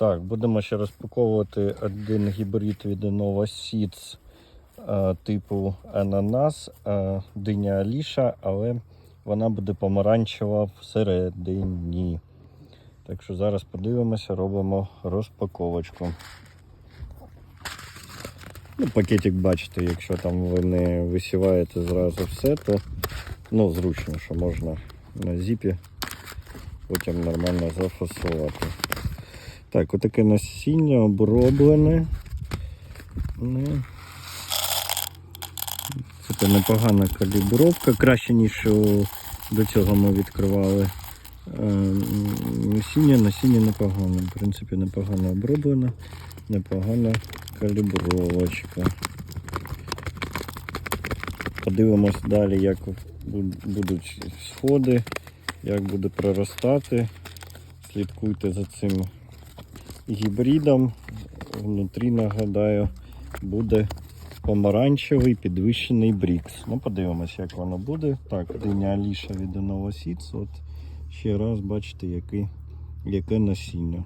Так, будемо ще розпаковувати один гібрид від Nova Seeds е, типу ананас, е, диня Аліша, але вона буде помаранчева всередині. Так що зараз подивимося, робимо розпаковочку. Ну, пакетик бачите, якщо там ви не висіваєте зразу все, то ну, зручно, що можна на зіпі потім нормально зафасувати. Так, отаке насіння оброблене. Ну, це непогана калібровка, краще, ніж до цього ми відкривали. Е, Насіння, насіння непогане. В принципі, непогано оброблено, непогана калібровочка. Подивимось далі, як будуть сходи, як буде проростати. Слідкуйте за цим гібридом. Внутрі, нагадаю, буде помаранчевий підвищений брікс. Ну, подивимось, як воно буде. Так, диня Аліша від Новосіц. От ще раз бачите, який, яке насіння.